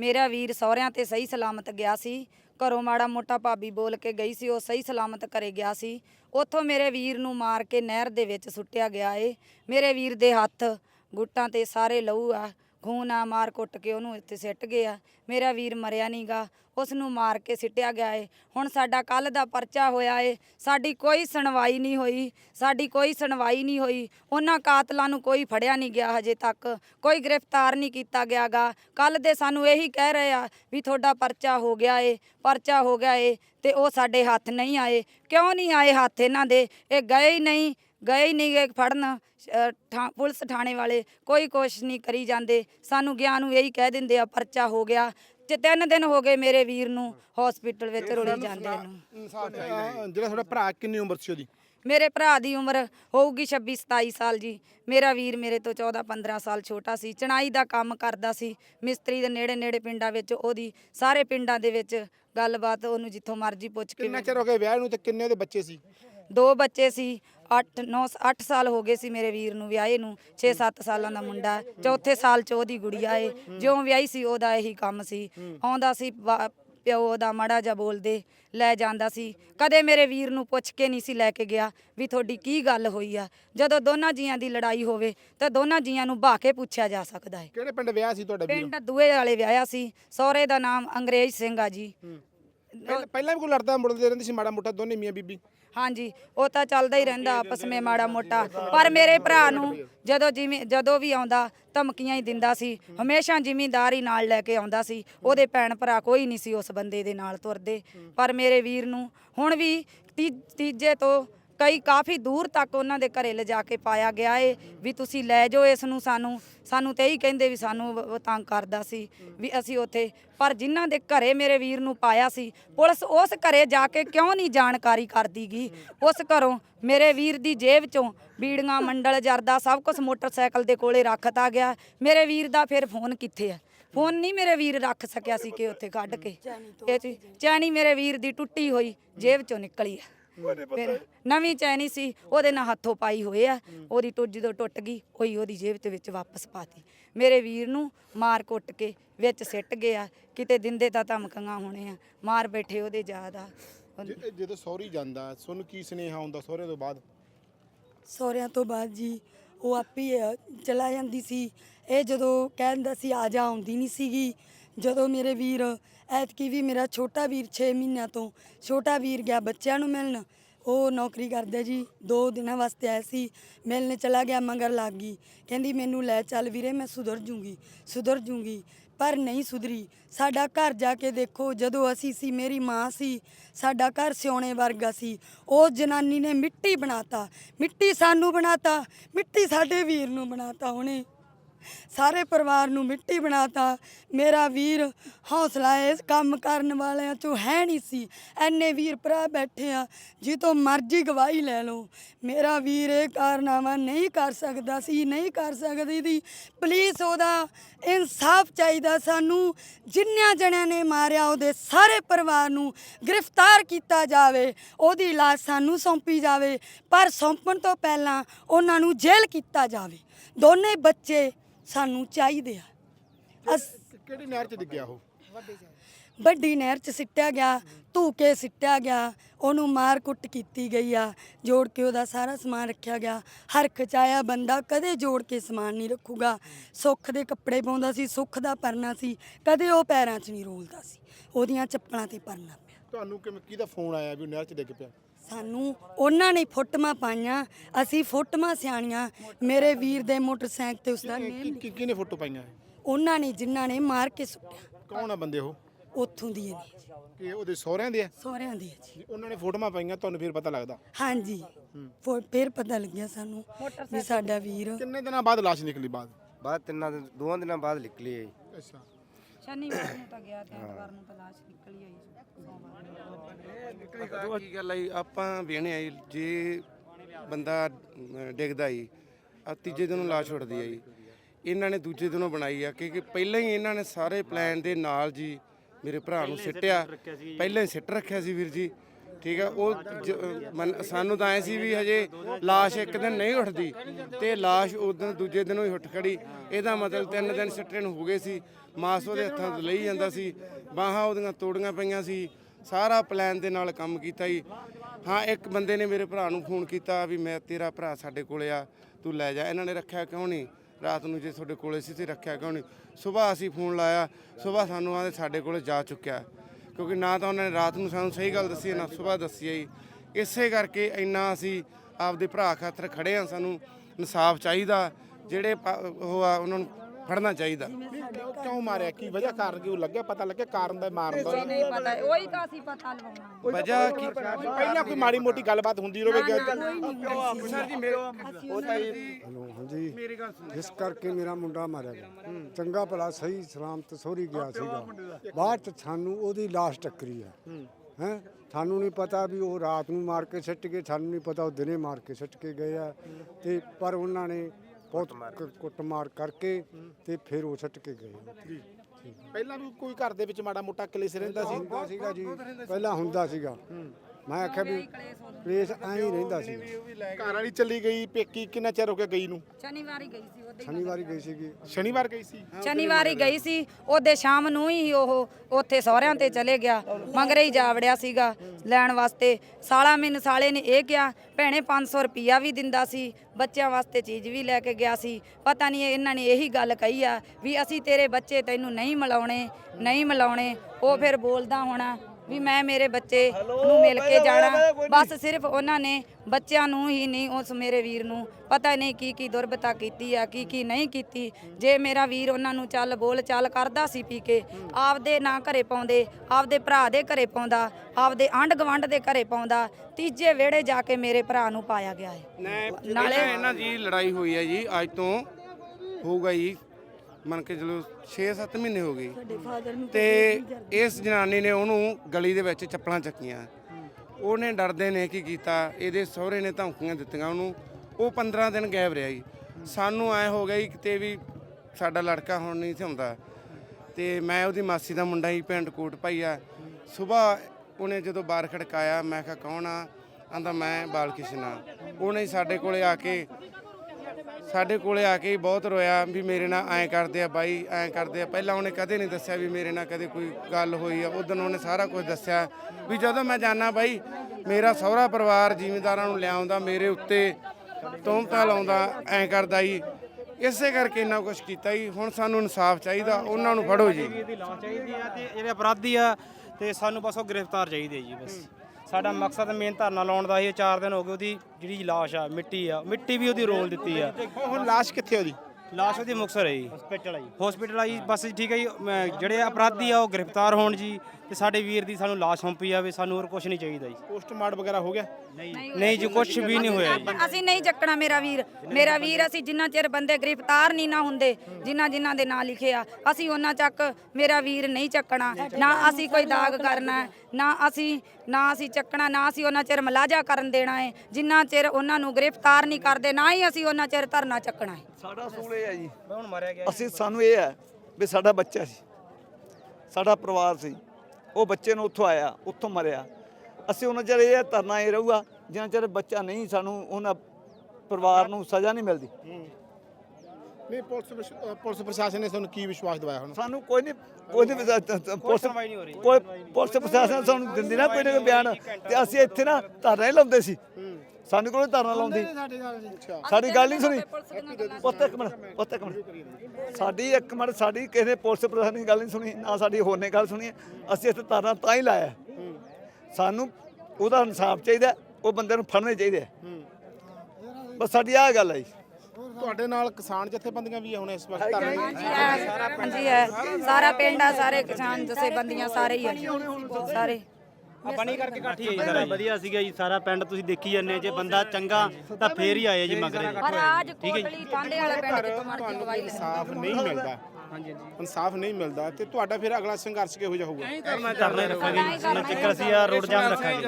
ਮੇਰਾ ਵੀਰ ਸਹੁਰਿਆਂ ਤੇ ਸਹੀ ਸਲਾਮਤ ਗਿਆ ਸੀ। ਘਰੋਂ ਮਾੜਾ ਮੋਟਾ ਭਾਬੀ ਬੋਲ ਕੇ ਗਈ ਸੀ, ਉਹ ਸਹੀ ਸਲਾਮਤ ਘਰੇ ਗਿਆ ਸੀ। ਉੱਥੋਂ ਮੇਰੇ ਵੀਰ ਨੂੰ ਮਾਰ ਕੇ ਨਹਿਰ ਦੇ ਵਿੱਚ ਸੁੱਟਿਆ ਗਿਆ ਏ। ਮੇਰੇ ਵੀਰ ਦੇ ਹੱਥ ਗੁੱਟਾਂ ਤੇ ਸਾਰੇ ਲਹੂ ਆ। ਖੂਨ ਆ ਮਾਰ ਕੁੱਟ ਕੇ ਉਹਨੂੰ ਇੱਥੇ ਸਿੱਟ ਗਿਆ ਮੇਰਾ ਵੀਰ ਮਰਿਆ ਨਹੀਂਗਾ ਉਸ ਨੂੰ ਮਾਰ ਕੇ ਸਿੱਟਿਆ ਗਿਆ ਏ। ਹੁਣ ਸਾਡਾ ਕੱਲ ਦਾ ਪਰਚਾ ਹੋਇਆ ਏ। ਸਾਡੀ ਕੋਈ ਸੁਣਵਾਈ ਨਹੀਂ ਹੋਈ। ਸਾਡੀ ਕੋਈ ਸੁਣਵਾਈ ਨਹੀਂ ਹੋਈ। ਉਹਨਾਂ ਕਾਤਲਾਂ ਨੂੰ ਕੋਈ ਫੜਿਆ ਨਹੀਂ ਗਿਆ ਹਜੇ ਤੱਕ। ਕੋਈ ਗ੍ਰਿਫਤਾਰ ਨਹੀਂ ਕੀਤਾ ਗਿਆਗਾ ਕੱਲ ਦੇ ਸਾਨੂੰ ਇਹੀ ਕਹਿ ਰਹੇ ਆ ਵੀ ਤੁਹਾਡਾ ਪਰਚਾ ਹੋ ਗਿਆ ਏ। ਪਰਚਾ ਹੋ ਗਿਆ ਏ ਤੇ ਉਹ ਸਾਡੇ ਹੱਥ ਨਹੀਂ ਆਏ। ਕਿਉਂ ਨਹੀਂ ਆਏ ਹੱਥ ਇਹਨਾਂ ਦੇ? ਇਹ ਗਏ ਹੀ ਨਹੀਂ। ਗਏ ਹੀ ਨਹੀਂ ਗਏ ਫੜਨ ਅਹ ਠਾ- ਪੁਲਿਸ ਥਾਣੇ ਵਾਲੇ ਕੋਈ ਕੋਸ਼ਿਸ਼ ਨਹੀਂ ਕਰੀ ਜਾਂਦੇ। ਸਾਨੂੰ ਗਿਆ ਨੂੰ ਇਹੀ ਕਹਿ ਦਿੰਦੇ ਆ ਪਰਚਾ ਹੋ ਗਿਆ। ਤੇ ਤਿੰਨ ਦਿਨ ਹੋ ਗਏ ਮੇਰੇ ਵੀਰ ਨੂੰ ਹਸਪੀਟਲ ਵਿੱਚ ਰੋਲੀ ਜਾਂਦੇ ਨੂੰ। ਇਨਸਾਫ ਜਿਹੜਾ ਤੁਹਾਡਾ ਭਰਾ ਕਿੰਨੀ ਉਮਰ ਸੀ ਉਹਦੀ? ਮੇਰੇ ਭਰਾ ਦੀ ਉਮਰ ਹੋਊਗੀ 26 27 ਸਾਲ ਜੀ। ਮੇਰਾ ਵੀਰ ਮੇਰੇ ਤੋਂ 14 15 ਸਾਲ ਛੋਟਾ ਸੀ। ਚਣਾਈ ਦਾ ਕੰਮ ਕਰਦਾ ਸੀ। ਮਿਸਤਰੀ ਦੇ ਨੇੜੇ ਨੇੜੇ ਪਿੰਡਾਂ ਵਿੱਚ ਉਹਦੀ ਸਾਰੇ ਪਿੰਡਾਂ ਦੇ ਵਿੱਚ ਗੱਲਬਾਤ ਉਹਨੂੰ ਜਿੱਥੋਂ ਮਰਜ਼ੀ ਪੁੱਛ ਕੇ ਕਿੰਨਾ ਚਿਰ ਹੋ ਗਿਆ ਵਿਆਹ ਨੂੰ ਤੇ ਕਿੰਨੇ ਉਹਦੇ ਬੱਚੇ ਸੀ? ਦੋ ਬੱਚੇ ਸੀ। 8 9 8 ਸਾਲ ਹੋ ਗਏ ਸੀ ਮੇਰੇ ਵੀਰ ਨੂੰ ਵਿਆਹੇ ਨੂੰ 6-7 ਸਾਲਾਂ ਦਾ ਮੁੰਡਾ ਹੈ। ਚੌਥੇ ਸਾਲ ਚ ਉਹਦੀ ਗੁੜੀਆ ਏ ਜਿਉਂ ਵਿਆਹੀ ਸੀ ਉਹਦਾ ਇਹੀ ਕੰਮ ਸੀ। ਆਉਂਦਾ ਸੀ ਪਿਓ ਦਾ ਮੜਾ ਜਾ ਬੋਲਦੇ ਲੈ ਜਾਂਦਾ ਸੀ। ਕਦੇ ਮੇਰੇ ਵੀਰ ਨੂੰ ਪੁੱਛ ਕੇ ਨਹੀਂ ਸੀ ਲੈ ਕੇ ਗਿਆ ਵੀ ਤੁਹਾਡੀ ਕੀ ਗੱਲ ਹੋਈ ਆ? ਜਦੋਂ ਦੋਨਾਂ ਜੀਆਂ ਦੀ ਲੜਾਈ ਹੋਵੇ ਤਾਂ ਦੋਨਾਂ ਜੀਆਂ ਨੂੰ ਬਹਾ ਕੇ ਪੁੱਛਿਆ ਜਾ ਸਕਦਾ ਹੈ। ਕਿਹੜੇ ਪਿੰਡ ਵਿਆਹ ਸੀ ਤੁਹਾਡਾ ਵੀਰ? ਪਿੰਡ ਦੂਏ ਵਾਲੇ ਵਿਆਹਿਆ ਸੀ। ਸਹੁਰੇ ਦਾ ਨਾਮ ਅੰਗਰੇਜ਼ ਸਿੰਘ ਆ ਜੀ। ਪਹਿਲਾਂ- ਪਹਿਲਾਂ ਵੀ ਕੋਈ ਲੜਦਾ ਮੁੜਦੇ ਰਹਿੰਦੇ ਸੀ ਮਾੜਾ ਮੋਟਾ ਦੋਨੇ ਮੀਆਂ ਬੀਬੀ? ਹਾਂਜੀ, ਉਹ ਤਾਂ ਚੱਲਦਾ ਹੀ ਰਹਿੰਦਾ ਆਪਸ ਵਿੱਚ ਮਾੜਾ ਮੋਟਾ। ਪਰ ਮੇਰੇ ਭਰਾ ਨੂੰ ਜਦੋਂ ਜਿਵੇਂ, ਜਦੋਂ ਵੀ ਆਉਂਦਾ, ਧਮਕੀਆਂ ਹੀ ਦਿੰਦਾ ਸੀ। ਹਮੇਸ਼ਾ ਜ਼ਿਮੀਂਦਾਰੀ ਨਾਲ ਲੈ ਕੇ ਆਉਂਦਾ ਸੀ। ਉਹਦੇ ਭੈਣ ਭਰਾ ਕੋਈ ਨਹੀਂ ਸੀ ਉਸ ਬੰਦੇ ਦੇ ਨਾਲ ਤੁਰਦੇ। ਪਰ ਮੇਰੇ ਵੀਰ ਨੂੰ ਹੁਣ ਵੀ ਤੀ- ਤੀਜੇ ਤੋਂ ਕਈ ਕਾਫੀ ਦੂਰ ਤੱਕ ਉਹਨਾਂ ਦੇ ਘਰੇ ਲਿਜਾ ਕੇ ਪਾਇਆ ਗਿਆ ਏ, ਵੀ ਤੁਸੀਂ ਲੈ ਜਾਓ ਇਸ ਨੂੰ ਸਾਨੂੰ। ਸਾਨੂੰ ਤੇ ਇਹੀ ਕਹਿੰਦੇ ਵੀ ਸਾਨੂੰ ਵ- ਤੰਗ ਕਰਦਾ ਸੀ ਵੀ ਅਸੀਂ ਉੱਥੇ। ਪਰ ਜਿਨ੍ਹਾਂ ਦੇ ਘਰੇ ਮੇਰੇ ਵੀਰ ਨੂੰ ਪਾਇਆ ਸੀ, ਪੁਲਿਸ ਉਸ ਘਰੇ ਜਾ ਕੇ ਕਿਉਂ ਨਹੀਂ ਜਾਣਕਾਰੀ ਕਰਦੀ ਗੀ? ਉਸ ਘਰੋਂ ਮੇਰੇ ਵੀਰ ਦੀ ਜੇਬ ਚੋਂ ਬੀੜੀਆਂ, ਮੰਡਲ ਜਰਦਾ ਸਭ ਕੁਝ ਮੋਟਰਸਾਈਕਲ ਦੇ ਕੋਲੇ ਰੱਖਤਾ ਗਿਆ। ਮੇਰੇ ਵੀਰ ਦਾ ਫਿਰ ਫੋਨ ਕਿੱਥੇ ਹੈ ਫੋਨ ਨਹੀਂ ਮੇਰੇ ਵੀਰ ਰੱਖ ਸਕਿਆ ਸੀ ਕਿ ਉੱਥੇ ਕੱਢ ਕੇ। ਇਹ ਚੀਜ਼ ਚੈਨੀ ਮੇਰੇ ਵੀਰ ਦੀ ਟੁੱਟੀ ਹੋਈ ਜੇਬ ਚੋਂ ਨਿਕਲੀ ਹੈ ਆ ਫਿਰ ਨਵੀਂ ਚੈਨੀ ਸੀ ਉਹਦੇ ਨਾਲ ਹੱਥੋਂ ਪਾਈ ਹੋਏ ਆ। ਉਹਦੀ ਟੁੱਟ ਜਦੋਂ ਟੁੱਟ ਗਈ ਉਹੀ ਉਹਦੀ ਜੇਬ ਦੇ ਵਿੱਚ ਵਾਪਸ ਪਾਤੀ ਮੇਰੇ ਵੀਰ ਨੂੰ ਮਾਰ ਕੁੱਟ ਕੇ ਵਿੱਚ ਸਿੱਟ ਗਿਆ। ਕਿਤੇ ਦਿੰਦੇ ਤਾਂ ਧਮਕੀਆਂ ਹੋਣੇ ਆ। ਮਾਰ ਬੈਠੇ ਉਹਦੇ ਜ਼ਿਆਦਾ ਜ- ਜਦੋਂ ਸੌਰੀ ਜਾਂਦਾ ਤੁਹਾਨੂੰ ਕੀ ਸੁਨੇਹਾ ਹੁੰਦਾ ਸਹੁਰੇ ਤੋਂ ਬਾਅਦ? ਸਹੁਰਿਆਂ ਤੋਂ ਬਾਅਦ ਜੀ ਉਹ ਆਪੇ ਹੀ, ਚਲਾ ਜਾਂਦੀ ਸੀ। ਇਹ ਜਦੋਂ ਕਹਿੰਦਾ ਸੀ ਆ ਜਾ ਆਉਂਦੀ ਨਹੀਂ ਸੀਗੀ। ਜਦੋਂ ਮੇਰੇ ਵੀਰ, ਐਤਕੀ ਵੀ ਮੇਰਾ ਛੋਟਾ ਵੀਰ 6 ਮਹੀਨਿਆਂ ਤੋਂ ਛੋਟਾ ਵੀਰ ਗਿਆ ਬੱਚਿਆਂ ਨੂੰ ਮਿਲਣ, ਉਹ ਨੌਕਰੀ ਕਰਦਾ ਜੀ, ਦੋ ਦਿਨਾਂ ਵਾਸਤੇ ਆਇਆ ਸੀ, ਮਿਲਣ ਚਲਾ ਗਿਆ ਮਗਰ ਲੱਗ ਗਈ। ਕਹਿੰਦੀ ਮੈਨੂੰ ਲੈ ਚੱਲ ਵੀਰੇ, ਮੈਂ ਸੁਧਰ ਜੂੰਗੀ ਸੁਧਰ ਜੂੰਗੀ, ਪਰ ਨਹੀਂ ਸੁਧਰੀ। ਸਾਡਾ ਘਰ ਜਾ ਕੇ ਦੇਖੋ, ਜਦੋਂ ਅਸੀਂ ਸੀ, ਮੇਰੀ ਮਾਂ ਸੀ, ਸਾਡਾ ਘਰ ਸਿਉਣੇ ਵਰਗਾ ਸੀ। ਉਹ ਜਨਾਨੀ ਨੇ ਮਿੱਟੀ ਬਣਾਤਾ, ਮਿੱਟੀ ਸਾਨੂੰ ਬਣਾਤਾ, ਮਿੱਟੀ ਸਾਡੇ ਵੀਰ ਨੂੰ ਬਣਾਤਾ ਉਹਨੇ। ਸਾਰੇ ਪਰਿਵਾਰ ਨੂੰ ਮਿੱਟੀ ਬਣਾਤਾ। ਮੇਰਾ ਵੀਰ ਹੌਸਲਾ ਇਸ ਕੰਮ ਕਰਨ ਵਾਲਿਆਂ ਚੋਂ ਹੈ ਨਹੀਂ ਸੀ। ਐਨੇ ਵੀਰ ਭਰਾ ਬੈਠੇ ਆ, ਜਿੱਤੋਂ ਮਰਜ਼ੀ ਗਵਾਹੀ ਲੈ ਲਓ। ਮੇਰਾ ਵੀਰ ਇਹ ਕਾਰਨਾਮਾ ਨਹੀਂ ਕਰ ਸਕਦਾ ਸੀ, ਨਹੀਂ ਕਰ ਸਕਦੀ ਦੀ ਪੁਲਿਸ ਉਹਦਾ ਇਨਸਾਫ ਚਾਹੀਦਾ ਸਾਨੂੰ। ਜਿੰਨਿਆਂ ਜਣਿਆਂ ਨੇ ਮਾਰਿਆ, ਉਹਦੇ ਸਾਰੇ ਪਰਿਵਾਰ ਨੂੰ ਗ੍ਰਿਫਤਾਰ ਕੀਤਾ ਜਾਵੇ। ਉਹਦੀ ਲਾਸ਼ ਸਾਨੂੰ ਸੌਂਪੀ ਜਾਵੇ। ਪਰ ਸੌਂਪਣ ਤੋਂ ਪਹਿਲਾਂ ਉਹਨਾਂ ਨੂੰ ਜੇਲ੍ਹ ਕੀਤਾ ਜਾਵੇ। ਦੋਨੇ ਬੱਚੇ ਸਾਨੂੰ ਚਾਹੀਦੇ ਆ। ਅਸ ਕਿਹੜੀ ਨਹਿਰ 'ਚ ਡਿੱਗਿਆ ਉਹ? ਵੱਡੀ ਨਹਿਰ 'ਚ ਸਿੱਟਿਆ ਗਿਆ ਧੂਕੇ ਸਿੱਟਿਆ ਗਿਆ ਉਹਨੂੰ ਮਾਰ ਕੁੱਟ ਕੀਤੀ ਗਈ ਆ ਜੋੜ ਕੇ ਉਹਦਾ ਸਾਰਾ ਸਮਾਨ ਰੱਖਿਆ ਗਿਆ। ਹਰ ਖਚਾਇਆ ਬੰਦਾ ਕਦੇ ਜੋੜ ਕੇ ਸਮਾਨ ਨਹੀਂ ਰੱਖੂਗਾ। ਸੁੱਖ ਦੇ ਕੱਪੜੇ ਪਾਉਂਦਾ ਸੀ ਸੁੱਖ ਦਾ ਪਰਨਾ ਸੀ ਕਦੇ ਉਹ ਪੈਰਾਂ 'ਚ ਨਹੀਂ ਰੋਲਦਾ ਸੀ। ਉਹਦੀਆਂ ਚੱਪਲਾਂ ਤੇ ਪਰਨਾ ਪਿਆ। ਤੁਹਾਨੂੰ ਕਿਵੇਂ ਕਿਹਦਾ ਫੋਨ ਆਇਆ ਵੀ ਉਹ ਨਹਿਰ 'ਚ ਡਿੱਗ ਪਿਆ? ਸਾਨੂੰ ਉਹਨਾਂ ਨੇ ਫੋਟੋਆਂ ਪਾਈਆਂ ਅਸੀਂ ਫੋਟੋਆਂ ਸਿਆਣੀਆਂ। ਮੇਰੇ ਵੀਰ ਦੇ ਮੋਟਰਸਾਈਕਲ ਤੇ ਉਸਦਾ ਨੇਮ ਕੀ- ਕੀ ਕਿਹਨੇ ਫੋਟੋ ਪਾਈਆਂ ਇਹ? ਉਹਨਾਂ ਨੇ ਜਿਨ੍ਹਾਂ ਨੇ ਮਾਰ ਕੇ ਸੁੱਟਿਆ। ਕੌਣ ਆ ਬੰਦੇ ਉਹ? ਉੱਥੋਂ ਦੀ ਨੇ ਕਿ ਉਹਦੇ ਸਹੁਰਿਆਂ ਦੇ ਆ? ਸਹੁਰਿਆਂ ਦੀ ਹੈ ਜੀ। ਜੀ, ਉਹਨਾਂ ਨੇ ਫੋਟੋਆਂ ਪਾਈਆਂ ਤੁਹਾਨੂੰ ਫਿਰ ਪਤਾ ਲੱਗਦਾ? ਹਾਂਜੀ। ਫੋ- ਫਿਰ ਪਤਾ ਲੱਗਿਆ ਸਾਨੂੰ ਵੀ ਸਾਡਾ ਵੀਰ ਕਿੰਨੇ ਦਿਨਾਂ ਬਾਅਦ ਲਾਸ਼ ਨਿਕਲੀ ਬਾਅਦ? ਬਾਅਦ ਤਿੰਨਾਂ ਦਿਨ ਦੋਵਾਂ ਦਿਨਾਂ ਬਾਅਦ ਨਿਕਲੀ ਹੈ ਜੀ। ਅੱਛਾ। ਸ਼ਨੀਵਾਰ ਨੂੰ ਤਾਂ ਗਿਆ ਤੇ ਐਤਵਾਰ ਨੂੰ ਤਾਂ ਲਾਸ਼ ਨਿਕਲੀ ਆਈ ਸੋਮਵਾਰ ਨੂੰ ਪਤਾ ਕੀ ਗੱਲ ਆਈ ਆਪਾਂ ਵੇਣੇ ਆਈ ਜੇ ਬੰਦਾ ਅਮ, ਡਿੱਗਦਾ ਈ ਆ ਤੀਜੇ ਦਿਨ ਲਾਸ਼ ਉੱਠਦੀ ਆਈ ਇਹਨਾਂ ਨੇ ਦੂਜੇ ਦਿਨੋਂ ਬਣਾਈ ਆ ਕਿਉਂਕਿ ਪਹਿਲਾਂ ਹੀ ਇਹਨਾਂ ਨੇ ਸਾਰੇ ਪਲਾਨ ਦੇ ਨਾਲ ਜੀ ਮੇਰੇ ਭਰਾ ਨੂੰ ਸਿੱਟਿਆ। ਪਹਿਲਾਂ ਹੀ ਸਿੱਟ ਰੱਖਿਆ ਸੀ ਵੀਰ ਜੀ। ਠੀਕ ਹੈ ਉਹ ਜ- ਮਨ- ਸਾਨੂੰ ਤਾਂ ਐ ਸੀ ਵੀ ਹਜੇ ਲਾਸ਼ ਇੱਕ ਦਿਨ ਨਹੀਂ ਉੱਠਦੀ ਤੇ ਲਾਸ਼ ਉਦੋਂ ਦੂਜੇ ਦਿਨੋਂ ਹੀ ਉੱਠ ਖੜੀ। ਇਹਦਾ ਮਤਲਬ ਤਿੰਨ ਦਿਨ ਸਿੱਟੇ ਨੂੰ ਹੋ ਗਏ ਸੀ, ਮਾਸ ਉਹਦੇ ਹੱਥਾਂ ਤੋਂ ਲਈ ਜਾਂਦਾ ਸੀ, ਬਾਹਾਂ ਉਹਦੀਆਂ ਤੋੜੀਆਂ ਪਈਆਂ ਸੀ, ਸਾਰਾ ਪਲਾਨ ਦੇ ਨਾਲ ਕੰਮ ਕੀਤਾ ਜੀ। ਹਾਂ, ਇੱਕ ਬੰਦੇ ਨੇ ਮੇਰੇ ਭਰਾ ਨੂੰ ਫੋਨ ਕੀਤਾ ਵੀ ਮੈਂ, ਤੇਰਾ ਭਰਾ ਸਾਡੇ ਕੋਲੇ ਆ, ਤੂੰ ਲੈ ਜਾ। ਇਹਨਾਂ ਨੇ ਰੱਖਿਆ ਕਿਉਂ ਨਹੀਂ? ਰਾਤ ਨੂੰ ਜੇ ਤੁਹਾਡੇ ਕੋਲੇ ਸੀ ਤੇ ਰੱਖਿਆ ਕਿਉਂ ਨਹੀਂ? ਸਵੇਰ ਅਸੀਂ ਫੋਨ ਲਾਇਆ ਸਵੇਰ ਸਾਨੂੰ ਆਂਦੇ ਸਾਡੇ ਕੋਲੇ ਜਾ ਚੁੱਕਿਆ। ਕਿਉਂਕਿ ਨਾ ਤਾਂ ਉਹਨਾਂ ਨੇ ਰਾਤ ਨੂੰ ਸਾਨੂੰ ਸਹੀ ਗੱਲ ਦੱਸੀ ਹੈ, ਨਾ ਸਵੇਰ ਦੱਸੀ ਹੈ ਜੀ। ਇਸੇ ਕਰਕੇ ਇੰਨਾ ਅਸੀਂ ਆਪਦੇ ਭਰਾ ਖਾਤਰ ਖੜੇ ਆ ਸਾਨੂੰ ਇਨਸਾਫ ਚਾਹੀਦਾ। ਜਿਹੜੇ ਪਾ ਉਹ ਆ ਉਹਨਾਂ ਨੂੰ ਫੜਨਾ ਚਾਹੀਦਾ। ਕਿਉਂ ਕਿਉਂ ਮਾਰਿਆ? ਕੀ ਵਜ੍ਹਾ ਕਾਰਨ ਕੀ ਉਹ ਲੱਗਿਆ? ਪਤਾ ਲੱਗਿਆ ਕਾਰਨ ਦਾ ਮਾਰਨ ਦਾ ਨਹੀਂ ਪਤਾ ਉਹੀ ਤਾਂ ਅਸੀਂ ਪਤਾ ਲਵਾਉਣਾ। ਵਜ੍ਹਾ ਕੀ ਪਹਿਲਾਂ ਕੋਈ ਮਾੜੀ ਮੋਟੀ ਗੱਲਬਾਤ ਹੁੰਦੀ ਰਹੇਗੀ ਸਰ ਜੀ ਮੇਰੇ ਹਲੋ ਹਾਂਜੀ। ਜਿਸ ਕਰਕੇ ਮੇਰਾ ਮੁੰਡਾ ਮਾਰਿਆ ਗਿਆ। ਚੰਗਾ ਭਲਾ ਸਹੀ ਸਲਾਮਤ ਸੋਰੀ ਗਿਆ ਸੀਗਾ। ਬਾਅਦ ਚ ਸਾਨੂੰ ਉਹਦੀ ਲਾਸ਼ ਟੱਕਰੀ ਆ। ਹੈ? ਸਾਨੂੰ ਨਹੀਂ ਪਤਾ ਵੀ ਉਹ ਰਾਤ ਨੂੰ ਮਾਰ ਕੇ ਸਿੱਟ ਗਏ ਸਾਨੂੰ ਨਹੀਂ ਪਤਾ ਉਹ ਦਿਨੇ ਮਾਰ ਕੇ ਸਿੱਟ ਕੇ ਗਏ ਆ। ਤੇ ਪਰ ਉਹਨਾਂ ਨੇ ਬਹੁਤ ਕ- ਕੁੱਟਮਾਰ ਕਰਕੇ ਤੇ ਫਿਰ ਉਹ ਸਿੱਟ ਕੇ ਗਏ। ਪਹਿਲਾਂ ਵੀ ਕੋਈ ਘਰ ਦੇ ਵਿੱਚ ਮਾੜਾ ਮੋਟਾ ਕਲੇਸ਼ ਰਹਿੰਦਾ ਸੀ? ਹੁੰਦਾ ਸੀਗਾ ਜੀ। ਪਹਿਲਾਂ ਹੁੰਦਾ ਸੀਗਾ। ਮੈਂ ਆਖਿਆ ਵੀ ਪਲੇਸ ਐਂ ਹੀ ਰਹਿੰਦਾ ਸੀ। ਘਰ ਵਾਲੀ ਚੱਲੀ ਗਈ ਪੇਕੀ ਕਿੰਨਾ ਚਿਰ ਹੋ ਗਿਆ ਗਈ ਨੂੰ? ਸ਼ਨੀਵਾਰ ਹੀ ਗਈ ਸੀ ਉਹਦੇ ਸ਼ਨੀਵਾਰੀ ਗਈ ਸੀਗੀ। ਸ਼ਨੀਵਾਰ ਗਈ ਸੀ? ਸ਼ਨੀਵਾਰ ਹੀ ਗਈ ਸੀ। ਉਹਦੇ ਸ਼ਾਮ ਨੂੰ ਹੀ ਉਹ ਉੱਥੇ ਸਹੁਰਿਆਂ ਤੇ ਚਲੇ ਗਿਆ। ਮੰਗਰੇ ਹੀ ਜਾ ਵੜਿਆ ਸੀਗਾ ਲੈਣ ਵਾਸਤੇ। ਸਾਲਾ ਮੈਨੂੰ ਸਾਲੇ ਨੇ ਇਹ ਕਿਹਾ ਭੈਣੇ 500 ਰੁਪਿਆ ਵੀ ਦਿੰਦਾ ਸੀ। ਬੱਚਿਆਂ ਵਾਸਤੇ ਚੀਜ਼ ਵੀ ਲੈ ਕੇ ਗਿਆ ਸੀ। ਪਤਾ ਨਹੀਂ ਇਹਨਾਂ ਨੇ ਇਹੀ ਗੱਲ ਕਹੀ ਆ ਵੀ ਅਸੀਂ ਤੇਰੇ ਬੱਚੇ ਤੈਨੂੰ ਨਹੀਂ ਮਿਲਾਉਣੇ ਨਹੀਂ ਮਿਲਾਉਣੇ। ਉਹ ਫਿਰ ਬੋਲਦਾ ਹੋਣਾ ਵੀ ਮੈਂ ਮੇਰੇ ਬੱਚੇ ਨੂੰ ਮਿਲ ਕੇ ਜਾਣਾ। ਬਸ ਸਿਰਫ ਉਹਨਾਂ ਨੇ ਬੱਚਿਆਂ ਨੂੰ ਹੀ ਨਹੀਂ ਉਸ ਮੇਰੇ ਵੀਰ ਨੂੰ। ਪਤਾ ਨਹੀਂ ਕੀ ਕੀ ਦੁਰਬਤਾ ਕੀਤੀ ਆ ਕੀ ਕੀ ਨਹੀਂ ਕੀਤੀ। ਜੇ ਮੇਰਾ ਵੀਰ ਉਹਨਾਂ ਨੂੰ ਚੱਲ ਬੋਲ ਚੱਲ ਕਰਦਾ ਸੀ ਪੀ ਕੇ ਆਪਦੇ ਨਾਂ ਘਰੇ ਪਾਉਂਦੇ ਆਪਦੇ ਭਰਾ ਦੇ ਘਰੇ ਪਾਉਂਦਾ ਆਪਦੇ ਆਂਢ ਗਵੰਡ ਦੇ ਘਰੇ ਪਾਉਂਦਾ ਤੀਜੇ ਵਿਹੜੇ ਜਾ ਕੇ ਮੇਰੇ ਭਰਾ ਨੂੰ ਪਾਇਆ ਗਿਆ ਹੈ। ਨਾਲੇ ਇਹਨਾਂ ਦੀ ਲੜਾਈ ਹੋਈ ਹੈ ਜੀ ਅੱਜ ਤੋਂ ਹੋਊਗਾ ਜੀ ਮੰਨ ਕੇ ਚਲੋ 6-7 ਮਹੀਨੇ ਹੋ ਗਏ। ਤੇ ਇਸ ਜਨਾਨੀ ਨੇ ਉਹਨੂੰ ਗਲੀ ਦੇ ਵਿੱਚ ਚੱਪਲਾਂ ਚੱਕੀਆਂ। ਉਹਨੇ ਡਰਦੇ ਨੇ ਕੀ ਕੀਤਾ ਇਹਦੇ ਸਹੁਰੇ ਨੇ ਧਮਕੀਆਂ ਦਿੱਤੀਆਂ ਉਹਨੂੰ। ਉਹ 15 ਦਿਨ ਗਾਇਬ ਰਿਹਾ ਜੀ। ਸਾਨੂੰ ਐ ਹੋ ਗਿਆ ਜੀ ਕਿਤੇ ਵੀ ਸਾਡਾ ਲੜਕਾ ਹੁਣ ਨਹੀਂ ਸੀ ਹੁੰਦਾ। ਤੇ ਮੈਂ ਉਹਦੀ ਮਾਸੀ ਦਾ ਮੁੰਡਾ ਹੀ ਪਿੰਡ ਕੋਟ ਭਾਈਆ ਸਵੇਰ ਉਹਨੇ ਜਦੋਂ ਬਾਹਰ ਖੜਕਾਇਆ ਮੈਂ ਕਿਹਾ ਕੌਣ ਆ? ਆਂਦਾ ਮੈਂ ਬਾਲ ਕਿਸ਼ਨ ਆ। ਉਹਨੇ ਸਾਡੇ ਕੋਲੇ ਆ ਕੇ ਸਾਡੇ ਕੋਲੇ ਆ ਕੇ ਬਹੁਤ ਰੋਇਆ ਵੀ ਮੇਰੇ ਨਾਲ ਐਂ ਕਰਦੇ ਆ ਬਾਈ, ਐਂ ਕਰਦੇ ਆ। ਪਹਿਲਾਂ ਉਹਨੇ ਕਦੇ ਨਹੀਂ ਦੱਸਿਆ ਵੀ ਮੇਰੇ ਨਾਲ ਕਦੇ ਕੋਈ ਗੱਲ ਹੋਈ ਆ। ਉਦੋਂ ਉਹਨੇ ਸਾਰਾ ਕੁਝ ਦੱਸਿਆ ਵੀ ਜਦੋਂ ਮੈਂ ਜਾਣਾ ਬਾਈ, ਮੇਰਾ ਸਹੁਰਾ ਪਰਿਵਾਰ ਜ਼ਿਮੀਂਦਾਰਾਂ ਨੂੰ ਲਿਆਉਂਦਾ, ਮੇਰੇ ਉੱਤੇ ਤੋਮਤਾ ਲਾਉਂਦਾ, ਐਂ ਕਰਦਾ ਜੀ। ਇਸੇ ਕਰਕੇ ਇੰਨਾ ਕੁਝ ਕੀਤਾ ਜੀ। ਹੁਣ ਸਾਨੂੰ ਇਨਸਾਫ ਚਾਹੀਦਾ, ਉਹਨਾਂ ਨੂੰ ਫੜੋ ਜੀ। ਇਹਦੀ ਲਾਸ਼ ਚਾਹੀਦੀ ਆ ਤੇ ਜਿਹੜੇ ਅਪਰਾਧੀ ਆ ਤੇ ਸਾਨੂੰ ਬਸ ਉਹ ਗ੍ਰਿਫਤਾਰ ਚਾਹੀਦੇ ਜੀ, ਬਸ। ਸਾਡਾ ਮਕਸਦ ਮੇਨ ਧਰਨਾ ਲਾਉਣ ਦਾ ਸੀ 4 ਦਿਨ ਹੋ ਗਏ ਉਹਦੀ ਜਿਹੜੀ ਲਾਸ਼ ਆ ਮਿੱਟੀ ਆ ਮਿੱਟੀ ਵੀ ਉਹਦੀ ਰੋਲ ਦਿੱਤੀ ਆ। ਹੁਣ ਲਾਸ਼ ਕਿੱਥੇ ਉਹਦੀ? ਲਾਸ਼ ਉਹਦੀ ਮੁਕਸਰ ਹੈ ਜੀ। ਹਸਪੀਟਲ ਆ ਜੀ। ਹਸਪੀਟਲ ਆ ਜੀ। ਬਸ ਠੀਕ ਹੈ ਜੀ ਜਿਹੜੇ ਅਪਰਾਧੀ ਆ ਉਹ ਗ੍ਰਿਫਤਾਰ ਹੋਣ ਜੀ। ਤੇ ਸਾਡੇ ਵੀਰ ਦੀ ਸਾਨੂੰ ਲਾਸ਼ ਸੌਂਪੀ ਜਾਵੇ ਸਾਨੂੰ ਹੋਰ ਕੁਝ ਨਹੀਂ ਚਾਹੀਦਾ ਜੀ। ਪੋਸਟਮਾਰਟ ਵਗੈਰਾ ਹੋ ਗਿਆ? ਨਹੀਂ। ਜੀ ਕੁਝ ਵੀ ਨਹੀਂ ਹੋਇਆ ਜੀ। ਅਸੀਂ ਨਹੀਂ ਚੱਕਣਾ ਮੇਰਾ ਵੀਰ। ਮੇਰਾ ਵੀਰ ਅਸੀਂ ਜਿੰਨਾ ਚਿਰ ਬੰਦੇ ਗ੍ਰਿਫਤਾਰ ਨਹੀਂ ਨਾ ਹੁੰਦੇ ਜਿਨ੍ਹਾਂ ਜਿਨ੍ਹਾਂ ਦੇ ਨਾਂ ਲਿਖੇ ਆ ਅਸੀਂ ਉਹਨਾਂ ਚੱਕ ਮੇਰਾ ਵੀਰ ਨਹੀਂ ਚੱਕਣਾ। ਨਾ ਅਸੀਂ ਕੋਈ ਦਾਗ ਕਰਨਾ ਹੈ, ਨਾ ਅਸੀਂ ਨਾ ਅਸੀਂ ਚੱਕਣਾ ਨਾ ਅਸੀਂ ਉਹਨਾਂ ਚਿਰ ਮਲਾਜਾ ਕਰਨ ਦੇਣਾ ਹੈ ਜਿੰਨਾ ਚਿਰ ਉਹਨਾਂ ਨੂੰ ਗ੍ਰਿਫਤਾਰ ਨਹੀਂ ਕਰਦੇ ਨਾ ਹੀ ਅਸੀਂ ਉਹਨਾਂ ਚਿਰ ਧਰਨਾ ਚੱਕਣਾ ਹੈ ਸਾਡਾ ਅਸੂਲ ਇਹ ਹੈ ਜੀ ਹੁਣ ਮਾਰਿਆ ਗਿਆ ਅਸੀਂ ਸਾਨੂੰ ਇਹ ਹੈ ਵੀ ਸਾਡਾ ਬੱਚਾ ਸੀ ਸਾਡਾ ਪਰਿਵਾਰ ਸੀ। ਉਹ ਬੱਚੇ ਨੂੰ ਉੱਥੋਂ ਆਇਆ ਉੱਥੋਂ ਮਰਿਆ। ਅਸੀਂ ਉਹਨਾਂ ਚਿਰ ਇਹ ਧਰਨਾ ਇਹ ਰਹੂਗਾ ਜਿੰਨਾ ਚਿਰ ਬੱਚਾ ਨਹੀਂ ਸਾਨੂੰ ਉਹਨਾਂ ਪਰਿਵਾਰ ਨੂੰ ਸਜ਼ਾ ਨਹੀਂ ਮਿਲਦੀ। ਨਹੀਂ ਪੁਲਿਸ ਵਿਸ਼- ਅ, ਪੁਲਿਸ ਪ੍ਰਸ਼ਾਸਨ ਨੇ ਤੁਹਾਨੂੰ ਕੀ ਵਿਸ਼ਵਾਸ ਦਿਵਾਇਆ ਹੁਣ? ਸਾਨੂੰ ਕੋਈ ਨਹੀਂ ਕੋਈ ਨਹੀਂ ਪੁਲਿਸ ਸੁਣਵਾਈ ਨਹੀਂ ਹੋ ਰਹੀ। ਕੋਈ ਪੁਲਿਸ ਪ੍ਰਸ਼ਾਸਨ ਸਾਨੂੰ ਦਿੰਦੀ ਨਾ ਕੋਈ ਨਾ ਕੋਈ ਬਿਆਨ। ਤੇ ਅਸੀਂ ਇੱਥੇ ਨਾ ਧਰਨਾ ਹੀ ਲਾਉਂਦੇ ਸੀ। ਸਾਨੂੰ ਕੋਲ ਧਰਨਾ ਲਾਉਂਦੀ। ਸਾਡੀ ਗੱਲ ਨਹੀਂ ਸੁਣੀ। ਪੁੱਤ ਇੱਕ ਮਿੰਟ ਪੁੱਤ ਇੱਕ ਮਿੰਟ। ਸਾਡੀ ਇੱਕ ਮਿੰਟ ਸਾਡੀ ਕਿਸੇ ਨੇ ਪੁਲਿਸ ਪ੍ਰਸ਼ਾਸਨ ਦੀ ਗੱਲ ਨਹੀਂ ਸੁਣੀ ਨਾ ਸਾਡੀ ਹੋਰ ਨੇ ਗੱਲ ਸੁਣੀ। ਅਸੀਂ ਇੱਥੇ ਧਰਨਾ ਤਾਂ ਹੀ ਲਾਇਆ। ਸਾਨੂੰ ਉਹਦਾ ਇਨਸਾਫ ਚਾਹੀਦਾ ਉਹ ਬੰਦੇ ਨੂੰ ਫੜਨੇ ਚਾਹੀਦੇ। ਬਸ ਸਾਡੀ ਆਹ ਗੱਲ ਹੈ ਜੀ। ਤੁਹਾਡੇ ਨਾਲ ਕਿਸਾਨ ਜਥੇਬੰਦੀਆਂ ਵੀ ਆ ਹੁਣ ਇਸ ਵਕਤ ਧਰਨੇ ਹਾਂਜੀ ਹੈ। ਸਾਰਾ ਪਿੰਡ ਆ ਸਾਰੇ ਕਿਸਾਨ ਜਥੇਬੰਦੀਆਂ ਸਾਰੇ ਹੀ। ਸਾਰੇ। ਬਣੀ ਕਰਕੇ ਇਕੱਠੀ ਹੈ ਜੀ ਸਾਰਾ ਵਧੀਆ ਸੀਗਾ ਜੀ ਸਾਰਾ ਪਿੰਡ ਤੁਸੀਂ ਦੇਖੀ ਜਾਂਦੇ ਜੇ ਬੰਦਾ ਚੰਗਾ ਤਾਂ ਫੇਰ ਹੀ ਆਏ ਜੀ ਮਗਰੇ ਪਰ ਆਜ ਕੋਟਲੀ ਟਾਂਡੇ ਵਾਲੇ ਪਿੰਡ ਜਿੱਥੋਂ ਮਰਜ਼ੀ ਦਵਾਈ ਲੈ ਇਨਸਾਫ ਨਹੀਂ ਮਿਲਦਾ ਹਾਂਜੀ ਇਨਸਾਫ ਨਹੀਂ ਮਿਲਦਾ ਤੇ ਤੁਹਾਡਾ ਫਿਰ ਅਗਲਾ ਸੰਘਰਸ਼ ਕਿਹੋ ਜਿਹਾ ਹੋਊਗਾ ਧਰਨਾ ਰੱਖਾਂਗੇ ਜਿੰਨਾ ਚੱਕਰ ਅਸੀਂ ਆ ਰੋਡ ਜਾਮ ਰੱਖਾਂਗੇ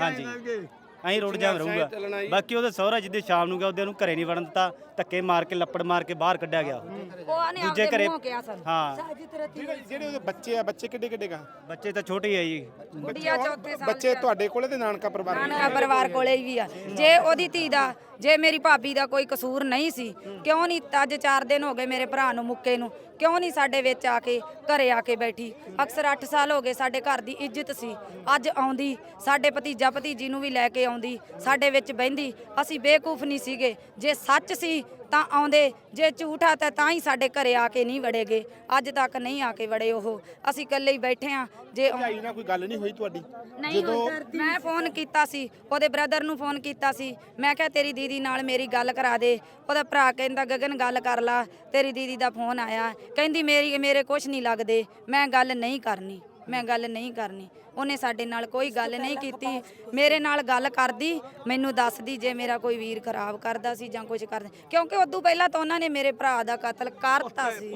ਹਾਂਜੀ ਐਂ ਰੋਡ ਜਾਮ ਰਹੂਗਾ। ਬਾਕੀ ਉਹਦੇ ਸਹੁਰਾ ਜਿੱਦੇ ਸ਼ਾਮ ਨੂੰ ਗਿਆ ਉਹਦੇ ਨੂੰ ਘਰੇ ਨਹੀਂ ਵੜਨ ਦਿੱਤਾ। ਧੱਕੇ ਮਾਰ ਕੇ ਲੱਪੜ ਮਾਰ ਕੇ ਬਾਹਰ ਕੱਢਿਆ ਗਿਆ ਉਹ। ਆਨੇ ਦੂਜੇ ਘਰੇ ਮੂੰਹੋਂ ਕਿਹਾ ਸਾਨੂੰ। ਹਾਂ। ਜਿਹੜੇ ਉਹਦੇ ਬੱਚੇ ਆ ਬੱਚੇ ਕਿੱਡੇ ਕਿੱਡੇ ਗਾ ਬੱਚੇ ਤਾਂ ਛੋਟੇ ਹੀ ਆ ਜੀ। ਗੁੱਡੀਆ ਚੌਥੇ ਸਾਲ ਬੱਚੇ ਤੁਹਾਡੇ ਕੋਲੇ ਤੇ ਨਾਨਕਾ ਪਰਿਵਾਰ ਨਾਨਕਾ ਪਰਿਵਾਰ ਕੋਲੇ ਵੀ ਆ। ਜੇ ਉਹਦੀ ਧੀ ਦਾ ਜੇ ਮੇਰੀ ਭਾਬੀ ਦਾ ਕੋਈ ਕਸੂਰ ਨਹੀਂ ਸੀ, ਕਿਉਂ ਨਹੀਂ ਅੱਜ 4 ਦਿਨ ਹੋ ਗਏ ਮੇਰੇ ਭਰਾ ਨੂੰ ਮੁੱਕੇ ਨੂੰ, ਕਿਉਂ ਨਹੀਂ ਸਾਡੇ ਵਿੱਚ ਆ ਕੇ ਘਰੇ ਆ ਕੇ ਬੈਠੀ? ਅਕਸਰ 8 ਸਾਲ ਹੋ ਗਏ ਸਾਡੇ ਘਰ ਦੀ ਇੱਜ਼ਤ ਸੀ। ਅੱਜ ਆਉਂਦੀ, ਸਾਡੇ ਭਤੀਜਾ ਭਤੀਜੀ ਨੂੰ ਵੀ ਲੈ ਕੇ ਆਉਂਦੀ, ਸਾਡੇ ਵਿੱਚ ਬਹਿੰਦੀ। ਅਸੀਂ ਬੇਕੂਫ ਨਹੀਂ ਸੀਗੇ। ਜੇ ਸੱਚ ਸੀ ਤਾਂ ਆਉਂਦੇ। ਜੇ ਝੂਠਾ ਤਾਂ ਤਾਂ ਹੀ ਸਾਡੇ ਘਰੇ ਆ ਕੇ ਨਹੀਂ ਵੜੇਗੇ। ਅੱਜ ਤੱਕ ਨਹੀਂ ਆ ਕੇ ਵੜੇ ਉਹ। ਅਸੀਂ ਇਕੱਲੇ ਹੀ ਬੈਠੇ ਆ। ਜੇ ਆਉਂ- ਭਾਈ ਨਾਲ ਕੋਈ ਗੱਲ ਨਹੀਂ ਹੋਈ ਤੁਹਾਡੀ? ਨਹੀਂ ਮੈਂ ਫੋਨ ਕੀਤਾ ਸੀ। ਉਹਦੇ ਬ੍ਰਦਰ ਨੂੰ ਫੋਨ ਕੀਤਾ ਸੀ। ਮੈਂ ਕਿਹਾ ਤੇਰੀ ਦੀਦੀ ਨਾਲ ਮੇਰੀ ਗੱਲ ਕਰਾ ਦੇ। ਉਹਦਾ ਭਰਾ ਕਹਿੰਦਾ ਗਗਨ ਗੱਲ ਕਰ ਲਾ। ਤੇਰੀ ਦੀਦੀ ਦਾ ਫੋਨ ਆਇਆ। ਕਹਿੰਦੀ ਮੇਰੀ ਮੇਰੇ ਕੁਝ ਨਹੀਂ ਲੱਗਦੇ। ਮੈਂ ਗੱਲ ਨਹੀਂ ਕਰਨੀ। ਮੈਂ ਗੱਲ ਨਹੀਂ ਕਰਨੀ। ਉਹਨੇ ਸਾਡੇ ਨਾਲ ਕੋਈ ਗੱਲ ਨਹੀਂ ਕੀਤੀ। ਮੇਰੇ ਨਾਲ ਗੱਲ ਕਰਦੀ ਮੈਨੂੰ ਦੱਸਦੀ ਜੇ ਮੇਰਾ ਕੋਈ ਵੀਰ ਖਰਾਬ ਕਰਦਾ ਸੀ ਜਾਂ ਕੁਝ ਕਰਦਾ। ਕਿਉਂਕਿ ਉਦੋਂ ਪਹਿਲਾਂ ਤਾਂ ਉਹਨਾਂ ਨੇ ਮੇਰੇ ਭਰਾ ਦਾ ਕਤਲ ਕਰਤਾ ਸੀ।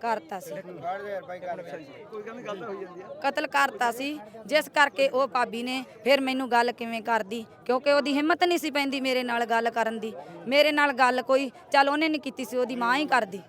ਕਰਤਾ ਸੀ। ਕੋਈ ਗੱਲ ਨਹੀਂ ਗੱਲ ਹੋਈ ਜਾਂਦੀ ਆ। ਕਤਲ ਕਰਤਾ ਸੀ। ਜਿਸ ਕਰਕੇ ਉਹ ਭਾਬੀ ਨੇ ਫਿਰ ਮੈਨੂੰ ਗੱਲ ਕਿਵੇਂ ਕਰਦੀ? ਕਿਉਂਕਿ ਉਹਦੀ ਹਿੰਮਤ ਨਹੀਂ ਸੀ ਪੈਂਦੀ ਮੇਰੇ ਨਾਲ ਗੱਲ ਕਰਨ ਦੀ। ਮੇਰੇ ਨਾਲ ਗੱਲ ਕੋਈ ਚੱਲ ਉਹਨੇ ਨਹੀਂ ਕੀਤੀ ਸੀ ਉਹਦੀ ਮਾਂ ਹੀ ਕਰਦੀ।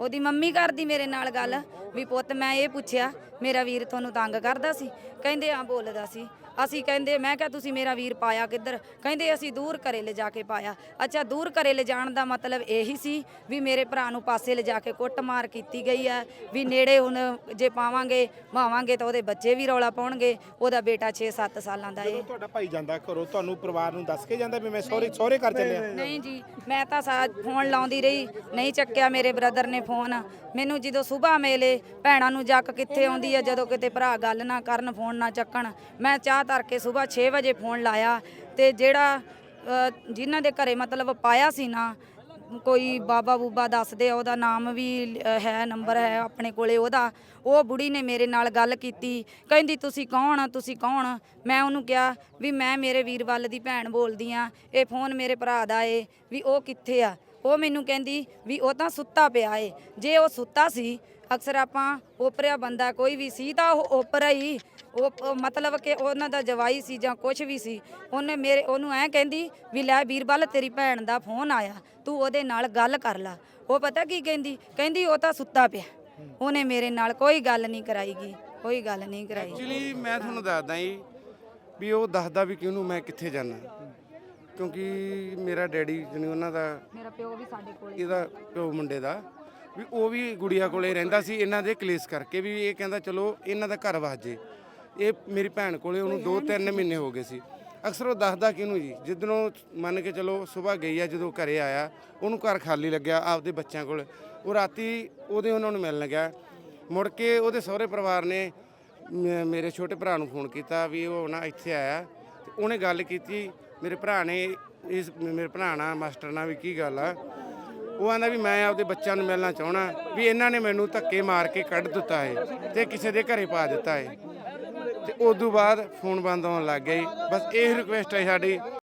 ਉਹਦੀ ਮੰਮੀ ਕਰਦੀ ਮੇਰੇ ਨਾਲ ਗੱਲ ਵੀ ਪੁੱਤ ਮੈਂ ਇਹ ਪੁੱਛਿਆ ਮੇਰਾ ਵੀਰ ਤੁਹਾਨੂੰ ਤੰਗ ਕਰਦਾ ਸੀ। ਕਹਿੰਦੇ ਆ ਬੋਲਦਾ ਸੀ। ਅਸੀਂ ਕਹਿੰਦੇ ਮੈਂ ਕਿਹਾ ਤੁਸੀਂ ਮੇਰਾ ਵੀਰ ਪਾਇਆ ਕਿੱਧਰ? ਕਹਿੰਦੇ ਅਸੀਂ ਦੂਰ ਘਰੇ ਲੈ ਜਾ ਕੇ ਪਾਇਆ। ਅੱਛਾ ਦੂਰ ਘਰੇ ਲੈ ਜਾਣ ਦਾ ਮਤਲਬ ਇਹੀ ਸੀ ਵੀ ਮੇਰੇ ਭਰਾ ਨੂੰ ਪਾਸੇ ਲੈ ਜਾ ਕੇ ਕੁੱਟਮਾਰ ਕੀਤੀ ਗਈ ਹੈ ਵੀ ਨੇੜੇ ਹੁਣ ਜੇ ਪਾਵਾਂਗੇ ਮਾਵਾਂਗੇ ਤਾਂ ਉਹਦੇ ਬੱਚੇ ਵੀ ਰੌਲਾ ਪਾਉਣਗੇ ਉਹਦਾ ਬੇਟਾ 6-7 ਸਾਲਾਂ ਦਾ ਏ। ਜਦੋਂ ਤੁਹਾਡਾ ਭਾਈ ਜਾਂਦਾ ਘਰੋਂ ਤੁਹਾਨੂੰ ਪਰਿਵਾਰ ਨੂੰ ਦੱਸ ਕੇ ਜਾਂਦਾ ਵੀ ਮੈਂ ਸਹੁਰੇ ਸਹੁਰੇ ਘਰ ਚੱਲਿਆ? ਨਹੀਂ ਜੀ ਮੈਂ ਤਾਂ ਸਾ ਫੋਨ ਲਾਉਂਦੀ ਰਹੀ ਨਹੀਂ ਚੱਕਿਆ ਮੇਰੇ ਬ੍ਰਦਰ ਨੇ ਫੋਨ। ਮੈਨੂੰ ਜਦੋਂ ਸਵੇਰ ਮੇਲੇ ਭੈਣਾਂ ਨੂੰ ਜੱਕ ਕਿੱਥੇ ਆਉਂਦੀ ਆ ਜਦੋਂ ਕਿਤੇ ਭਰਾ ਗੱਲ ਨਾ ਕਰਨ ਫੋਨ ਨਾ ਚੱਕਣ ਮੈਂ ਚਾਹ ਧਰ ਕੇ ਸਵੇਰ 6 ਵਜੇ ਫੋਨ ਲਾਇਆ ਤੇ ਜਿਹੜਾ ਅ, ਜਿਨ੍ਹਾਂ ਦੇ ਘਰੇ ਮਤਲਬ ਪਾਇਆ ਸੀ ਨਾ ਕੋਈ ਬਾਬਾ ਬੂਬਾ ਦੱਸਦੇ ਆ ਉਹਦਾ ਨਾਮ ਵੀ ਅ, ਹੈ ਨੰਬਰ ਹੈ ਆਪਣੇ ਕੋਲੇ ਉਹਦਾ ਉਹ ਬੁੜੀ ਨੇ ਮੇਰੇ ਨਾਲ ਗੱਲ ਕੀਤੀ ਕਹਿੰਦੀ ਤੁਸੀਂ ਕੌਣ ਆ? ਤੁਸੀਂ ਕੌਣ? ਆ? ਮੈਂ ਉਹਨੂੰ ਕਿਹਾ ਵੀ ਮੈਂ ਮੇਰੇ ਵੀਰ ਵੱਲ ਦੀ ਭੈਣ ਬੋਲਦੀ ਆ ਇਹ ਫੋਨ ਮੇਰੇ ਭਰਾ ਦਾ ਏ ਵੀ ਉਹ ਕਿੱਥੇ ਆ? ਉਹ ਮੈਨੂੰ ਕਹਿੰਦੀ ਵੀ ਉਹ ਤਾਂ ਸੁੱਤਾ ਪਿਆ ਏ। ਜੇ ਉਹ ਸੁੱਤਾ ਸੀ, ਅਕਸਰ ਆਪਾਂ ਓਪਰਿਆ ਬੰਦਾ ਕੋਈ ਵੀ ਸੀ ਤਾਂ ਉਹ ਓਪਰਾ ਹੀ। ਉਹ ਮਤਲਬ ਕਿ ਉਹਨਾਂ ਦਾ ਜਵਾਈ ਸੀ ਜਾਂ ਕੁਝ ਵੀ ਸੀ, ਉਹਨੇ ਮੇਰੇ, ਉਹਨੂੰ ਐ ਕਹਿੰਦੀ ਵੀ ਲੈ ਵੀਰਬਲ, ਤੇਰੀ ਭੈਣ ਦਾ ਫੋਨ ਆਇਆ, ਤੂੰ ਉਹਦੇ ਨਾਲ ਗੱਲ ਕਰ ਲੈ। ਉਹ ਪਤਾ ਕੀ ਕਹਿੰਦੀ? ਕਹਿੰਦੀ ਉਹ ਤਾਂ ਸੁੱਤਾ ਪਿਆ। ਉਹਨੇ ਮੇਰੇ ਨਾਲ ਕੋਈ ਗੱਲ ਨਹੀਂ ਕਰਾਈਗੀ ਕੋਈ ਗੱਲ ਨਹੀਂ ਕਰਾਈ। ਐਕਚੁਅਲੀ ਮੈਂ ਤੁਹਾਨੂੰ ਦੱਸਦਾ ਜੀ ਵੀ ਉਹ ਦੱਸਦਾ ਵੀ ਕਿਉਂ ਮੈਂ ਕਿੱਥੇ ਜਾਣਾ। ਕਿਉਂਕਿ ਮੇਰਾ ਡੈਡੀ ਜਿਹਨੇ ਉਹਨਾਂ ਦਾ ਮੇਰਾ ਪਿਓ ਵੀ ਸਾਡੇ ਕੋਲ ਇਹਦਾ ਪਿਓ ਮੁੰਡੇ ਦਾ ਵੀ ਉਹ ਵੀ ਗੁੜੀਆ ਕੋਲੇ ਰਹਿੰਦਾ ਸੀ ਇਹਨਾਂ ਦੇ ਕਲੇਸ਼ ਕਰਕੇ ਵੀ ਇਹ ਕਹਿੰਦਾ ਚਲੋ ਇਹਨਾਂ ਦਾ ਘਰ ਵਾਜੇ ਇਹ ਮੇਰੀ ਭੈਣ ਕੋਲੇ ਉਹਨੂੰ 2-3 ਮਹੀਨੇ ਹੋ ਗਏ ਸੀ। ਅਕਸਰ ਉਹ ਦੱਸਦਾ ਕਿਹਨੂੰ ਜੀ? ਜਿੱਦਣੋਂ ਮੰਨ ਕੇ ਚਲੋ ਸਵੇਰ ਗਈ ਆ ਜਦੋਂ ਘਰੇ ਆਇਆ ਉਹਨੂੰ ਘਰ ਖਾਲੀ ਲੱਗਿਆ ਆਪਦੇ ਬੱਚਿਆਂ ਕੋਲ। ਉਹ ਰਾਤੀ ਉਹਦੇ ਉਹਨਾਂ ਨੂੰ ਮਿਲਣ ਗਿਆ ਮੁੜ ਕੇ ਉਹਦੇ ਸਹੁਰੇ ਪਰਿਵਾਰ ਨੇ ਮੇਰੇ ਛੋਟੇ ਭਰਾ ਨੂੰ ਫੋਨ ਕੀਤਾ ਵੀ ਉਹ ਨਾ ਇੱਥੇ ਆਇਆ। ਤੇ ਉਹਨੇ ਗੱਲ ਕੀਤੀ ਮੇਰੇ ਭਰਾ ਨੇ ਇਸ ਮੇਰੇ ਭਰਾ ਨਾਲ ਮਾਸਟਰ ਨਾਲ ਵੀ ਕੀ ਗੱਲ ਆ। ਉਹ ਆਂਦਾ ਵੀ ਮੈਂ ਆਪਦੇ ਬੱਚਿਆਂ ਨੂੰ ਮਿਲਣਾ ਚਾਹਣਾ ਵੀ ਇਹਨਾਂ ਨੇ ਮੈਨੂੰ ਧੱਕੇ ਮਾਰ ਕੇ ਕੱਢ ਦਿੱਤਾ ਹੈ ਤੇ ਕਿਸੇ ਦੇ ਘਰੇ ਪਾ ਦਿੱਤਾ ਹੈ ਤੇ ਉਸ ਤੋਂ ਬਾਅਦ ਫੋਨ ਬੰਦ ਹੋਣ ਲੱਗ ਗਿਆ ਜੀ ਬਸ ਇਹ ਰਿਕੁਐਸਟ ਹੈ ਸਾਡੀ।